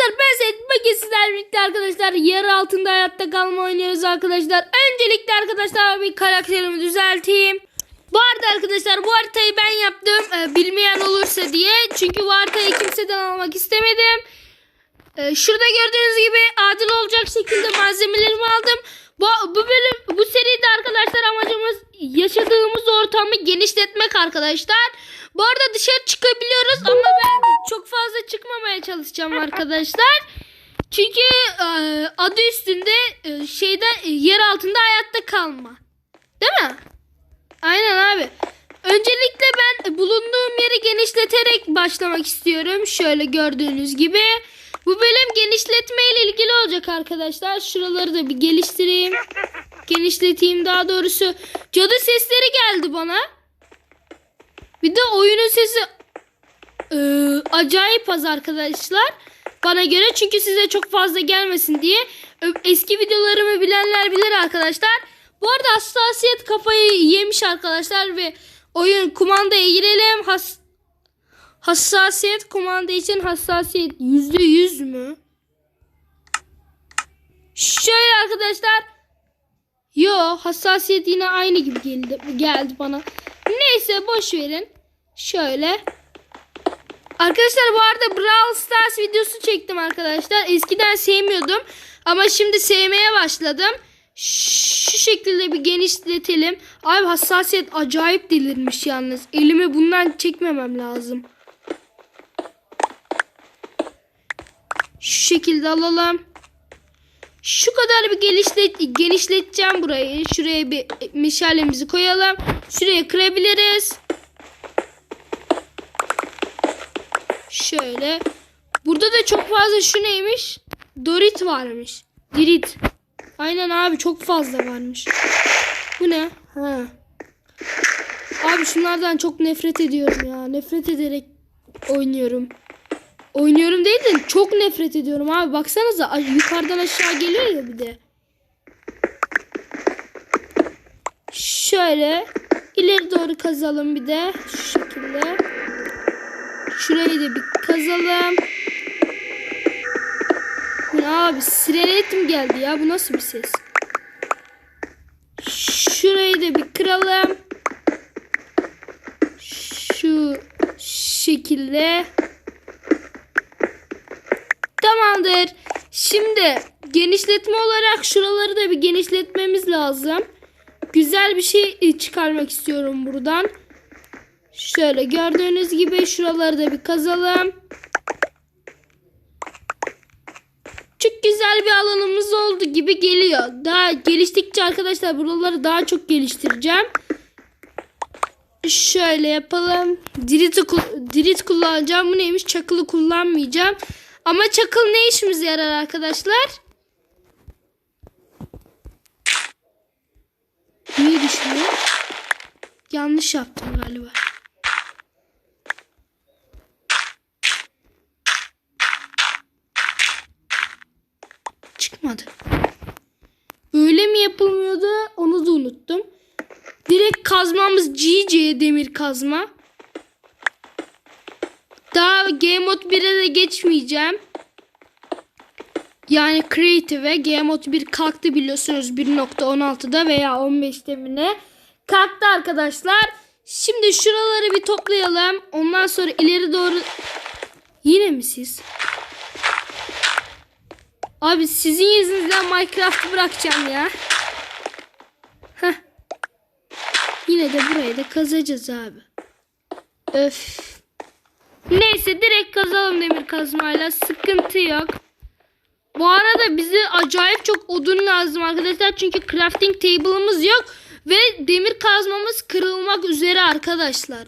Arkadaşlar ben Seyit bugün sizlerle birlikte arkadaşlar yer altında hayatta kalma oynuyoruz arkadaşlar. Öncelikle arkadaşlar bir karakterimi düzelteyim. Bu arada arkadaşlar bu haritayı ben yaptım Ee, bilmeyen olursa diye. Çünkü bu haritayı kimseden almak istemedim. Ee, şurada gördüğünüz gibi adil olacak şekilde malzemelerimi aldım. Bu, bu bölüm bu seride arkadaşlar amacımız yaşadığımız ortamı genişletmek arkadaşlar. Bu arada dışarı çıkabiliyoruz ama ben çok fazla çıkmamaya çalışacağım arkadaşlar. Çünkü e, adı üstünde e, şeyde e, yer altında hayatta kalma. Değil mi? Aynen abi. Öncelikle ben bulunduğum yeri genişleterek başlamak istiyorum. Şöyle gördüğünüz gibi. Bu bölüm genişletme ile ilgili olacak arkadaşlar. Şuraları da bir geliştireyim. Genişleteyim daha doğrusu. Cadı sesleri geldi bana. Bir de oyunun sesi e, acayip az arkadaşlar. Bana göre çünkü size çok fazla gelmesin diye. Eski videolarımı bilenler bilir arkadaşlar. Bu arada hassasiyet kafayı yemiş arkadaşlar ve oyun kumandaya girelim. Has hassasiyet kumanda için hassasiyet yüzde yüz mü? Şöyle arkadaşlar. Yo hassasiyet yine aynı gibi geldi, geldi bana. Neyse boş verin. Şöyle. Arkadaşlar bu arada Brawl Stars videosu çektim arkadaşlar. Eskiden sevmiyordum. Ama şimdi sevmeye başladım. Şu şekilde bir genişletelim. Abi hassasiyet acayip delirmiş yalnız. Elimi bundan çekmemem lazım. Şu şekilde alalım. Şu kadar bir genişlet genişleteceğim burayı. Şuraya bir meşalemizi koyalım. Şuraya kırabiliriz. Şöyle. Burada da çok fazla şu neymiş? Dorit varmış. Dirit. Aynen abi çok fazla varmış. Bu ne? Ha. Abi şunlardan çok nefret ediyorum ya. Nefret ederek oynuyorum. Oynuyorum değil de çok nefret ediyorum abi. Baksanıza yukarıdan aşağı geliyor ya bir de. Şöyle ileri doğru kazalım bir de şu şekilde. Şurayı da bir kazalım. Abi sirenet mi geldi ya? Bu nasıl bir ses? Şurayı da bir kıralım. Şu şekilde. Tamamdır. Şimdi genişletme olarak şuraları da bir genişletmemiz lazım. Güzel bir şey çıkarmak istiyorum buradan. Şöyle gördüğünüz gibi şuraları da bir kazalım. Çok güzel bir alanımız oldu gibi geliyor. Daha geliştikçe arkadaşlar buraları daha çok geliştireceğim. Şöyle yapalım. Dirit, dirit kullanacağım. Bu neymiş? Çakılı kullanmayacağım. Ama çakıl ne işimize yarar arkadaşlar? Niye düşünüyor? Yanlış yaptım galiba. Çıkmadı. Böyle mi yapılmıyordu? Onu da unuttum. Direkt kazmamız GC demir kazma. Daha Game Mode 1'e de geçmeyeceğim. Yani Creative'e Game Mode 1 kalktı biliyorsunuz 1.16'da veya 15'te mi ne? Kalktı arkadaşlar. Şimdi şuraları bir toplayalım. Ondan sonra ileri doğru... Yine mi siz? Abi sizin yüzünüzden Minecraft'ı bırakacağım ya. Heh. Yine de burayı da kazacağız abi. Öf. Neyse direkt kazalım demir kazmayla. Sıkıntı yok. Bu arada bize acayip çok odun lazım arkadaşlar. Çünkü crafting table'ımız yok. Ve demir kazmamız kırılmak üzere arkadaşlar.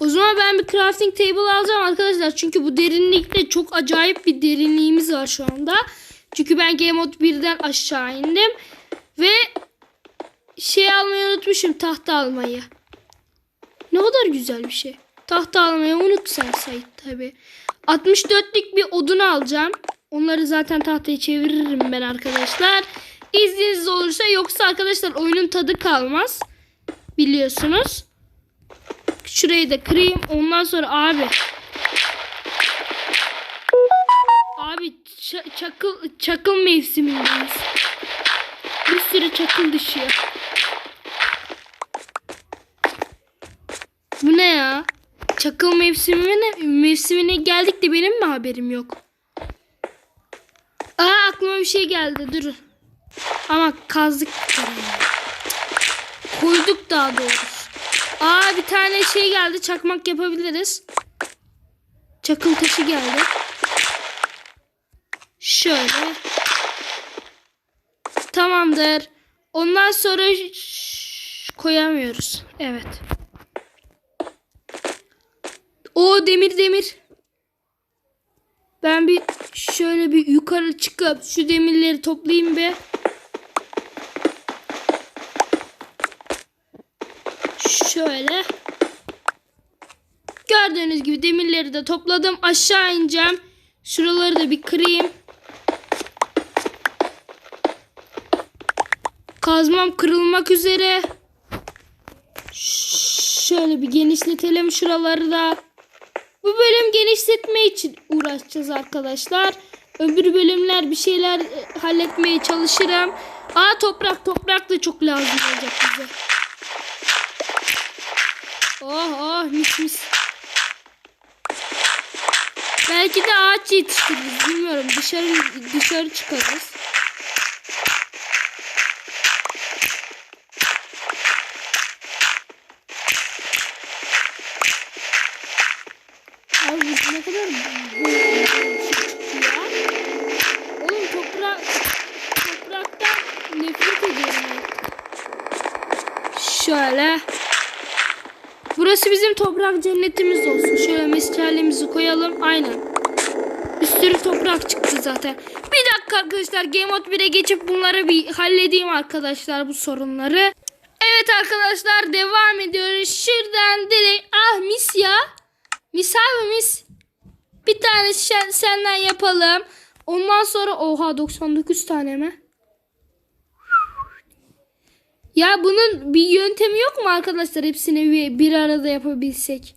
O zaman ben bir crafting table alacağım arkadaşlar. Çünkü bu derinlikte çok acayip bir derinliğimiz var şu anda. Çünkü ben Game Mode 1'den aşağı indim. Ve şey almayı unutmuşum tahta almayı. Ne kadar güzel bir şey. Tahta almayı unut sen Sait tabi. 64'lük bir odun alacağım. Onları zaten tahtaya çeviririm ben arkadaşlar. İzniniz olursa yoksa arkadaşlar oyunun tadı kalmaz. Biliyorsunuz. Şurayı da kırayım. Ondan sonra abi. Abi ça- çakıl çakıl mevsimindeyiz. Bir sürü çakıl düşüyor. Bu ne ya? Çakıl mevsimine mevsimine geldik de benim mi haberim yok? Aa aklıma bir şey geldi. Dur. Ama kazdık. Koyduk daha doğrusu. Aa bir tane şey geldi. Çakmak yapabiliriz. Çakıl taşı geldi. Şöyle. Tamamdır. Ondan sonra koyamıyoruz. Evet. O demir demir. Ben bir şöyle bir yukarı çıkıp şu demirleri toplayayım bir. Şöyle. Gördüğünüz gibi demirleri de topladım. Aşağı ineceğim. Şuraları da bir kırayım. Kazmam kırılmak üzere. Şöyle bir genişletelim şuraları da. Bu bölüm genişletme için uğraşacağız arkadaşlar. Öbür bölümler bir şeyler e, halletmeye çalışırım. Aa toprak toprak da çok lazım olacak bize. Oh oh mis mis. Belki de ağaç yetiştiririz bilmiyorum. Dışarı dışarı çıkarız. Şöyle. Burası bizim toprak cennetimiz olsun. Şöyle meşalemizi koyalım. Aynen. Bir sürü toprak çıktı zaten. Bir dakika arkadaşlar Game Mode 1'e geçip bunları bir halledeyim arkadaşlar bu sorunları. Evet arkadaşlar devam ediyoruz. Şuradan direkt ah mis ya. Mis abi mis. Bir tane şen- senden yapalım. Ondan sonra oha 99 tane mi? Ya bunun bir yöntemi yok mu arkadaşlar hepsini bir, arada yapabilsek?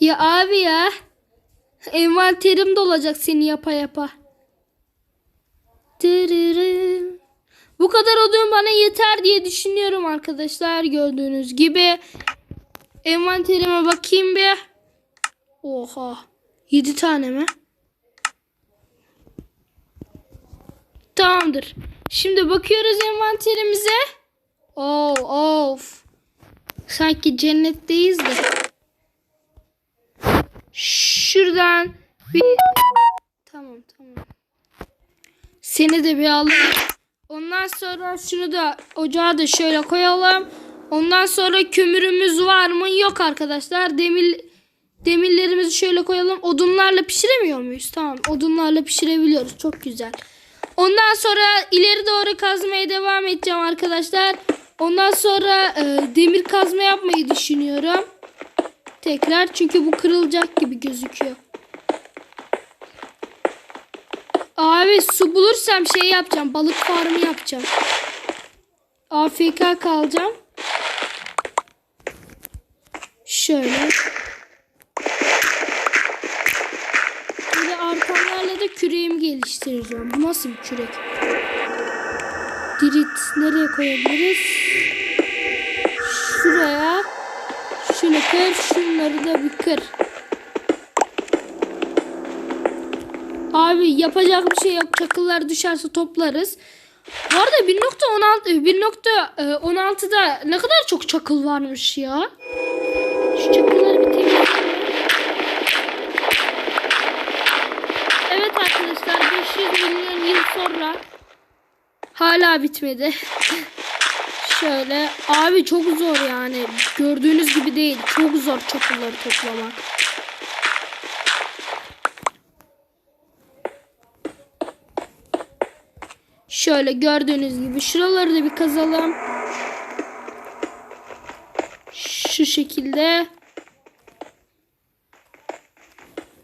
Ya abi ya. Envanterim dolacak seni yapa yapa. Tırırım. Bu kadar odun bana yeter diye düşünüyorum arkadaşlar. Gördüğünüz gibi. Envanterime bakayım bir. Oha. 7 tane mi? Tamamdır. Şimdi bakıyoruz envanterimize. Oh, of. Sanki cennetteyiz de. Şuradan bir... Tamam tamam. Seni de bir alalım. Ondan sonra şunu da ocağa da şöyle koyalım. Ondan sonra kömürümüz var mı? Yok arkadaşlar. Demir demirlerimizi şöyle koyalım. Odunlarla pişiremiyor muyuz? Tamam. Odunlarla pişirebiliyoruz. Çok güzel. Ondan sonra ileri doğru kazmaya devam edeceğim arkadaşlar. Ondan sonra e, demir kazma yapmayı düşünüyorum. Tekrar çünkü bu kırılacak gibi gözüküyor. Abi su bulursam şey yapacağım. Balık farmı yapacağım. AFK kalacağım. Şöyle. Böyle arkamlarla da küreğimi geliştireceğim. Bu nasıl bir kürek? Dirit nereye koyabiliriz? Şuraya. Şunu kır. Şunları da bir kır. Abi yapacak bir şey yok. Çakıllar düşerse toplarız. Bu arada 1.16 1.16'da ne kadar çok çakıl varmış ya. Şu çakılları bir temizleyelim. Evet arkadaşlar 500 milyon yıl sonra hala bitmedi. Şöyle abi çok zor yani. Gördüğünüz gibi değil. Çok zor çakılları toplamak. Şöyle gördüğünüz gibi şuraları da bir kazalım. Şu şekilde.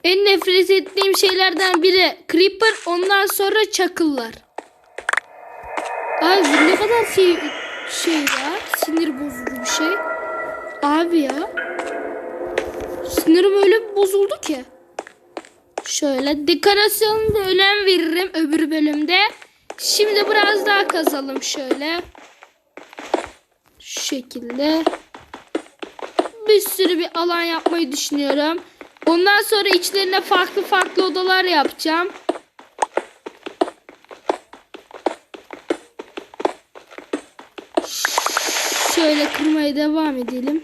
En nefret ettiğim şeylerden biri Creeper ondan sonra çakıllar. Abi bu ne kadar şey, şey ya sinir bozucu bir şey. Abi ya. Sinirim öyle bozuldu ki. Şöyle dekorasyona da önem veririm öbür bölümde. Şimdi biraz daha kazalım şöyle. Şu şekilde. Bir sürü bir alan yapmayı düşünüyorum. Ondan sonra içlerine farklı farklı odalar yapacağım. Şöyle kırmaya devam edelim.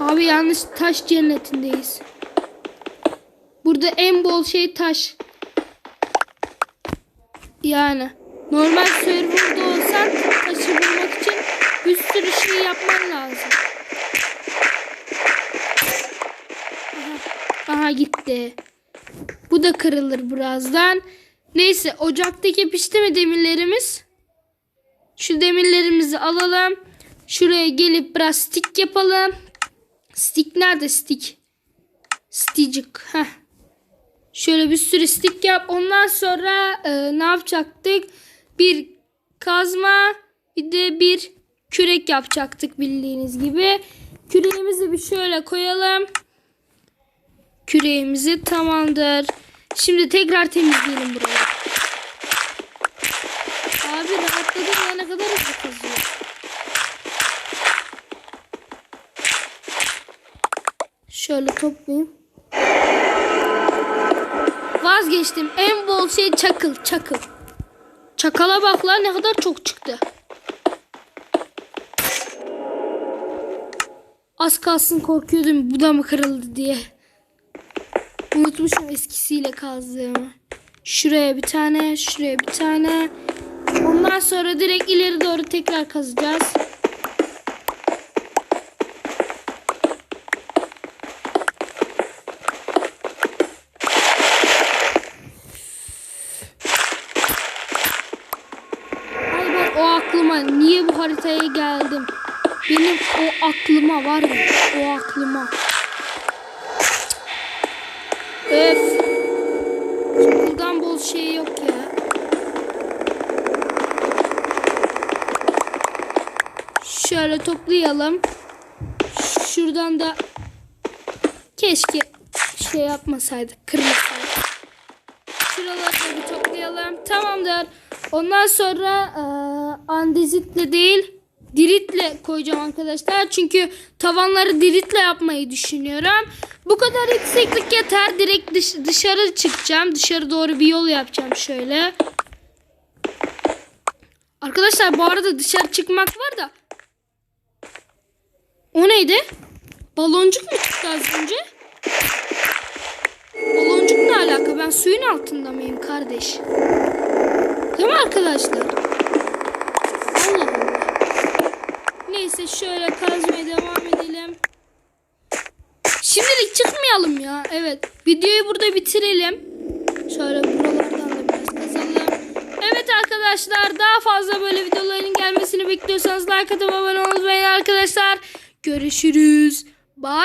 Abi yanlış taş cennetindeyiz. Burada en bol şey taş. Yani normal serverda olsan taşı bulmak bir sürü şey yapman lazım. Aha, aha gitti. Bu da kırılır birazdan. Neyse ocaktaki pişti mi demirlerimiz? Şu demirlerimizi alalım. Şuraya gelip biraz stick yapalım. Stick nerede stick? Sticik. Heh. Şöyle bir sürü stick yap. Ondan sonra e, ne yapacaktık? Bir kazma bir de bir kürek yapacaktık bildiğiniz gibi. Küreğimizi bir şöyle koyalım. Küreğimizi tamamdır. Şimdi tekrar temizleyelim burayı. Abi rahatladım ya ne kadar hızlı kazıyor. Şöyle toplayayım. Vazgeçtim. En bol şey çakıl, çakıl. Çakala bak lan ne kadar çok çıktı. Az kalsın korkuyordum bu da mı kırıldı diye. Unutmuşum eskisiyle kazdığımı. Şuraya bir tane, şuraya bir tane. Ondan sonra direkt ileri doğru tekrar kazacağız. Ay ben o aklıma niye bu haritaya geldim? Aklıma var ya o aklıma. Öf. Buradan bol şey yok ya. Şöyle toplayalım. Şuradan da keşke şey yapmasaydık, kırmasaydık. Şuraları bir toplayalım. Tamamdır. Ondan sonra e, andezitle değil diritle koyacağım arkadaşlar. Çünkü tavanları diritle yapmayı düşünüyorum. Bu kadar yükseklik yeter. Direkt dış, dışarı çıkacağım. Dışarı doğru bir yol yapacağım şöyle. Arkadaşlar bu arada dışarı çıkmak var da. O neydi? Baloncuk mu çıktı az önce? Baloncuk ne alaka? Ben suyun altında mıyım kardeş? Değil mi arkadaşlar? Neyse şöyle kazmaya devam edelim. Şimdilik çıkmayalım ya. Evet. Videoyu burada bitirelim. Şöyle buralardan da biraz kazalım. Evet arkadaşlar daha fazla böyle videoların gelmesini bekliyorsanız like atıp abone olmayı unutmayın arkadaşlar. Görüşürüz. Bye.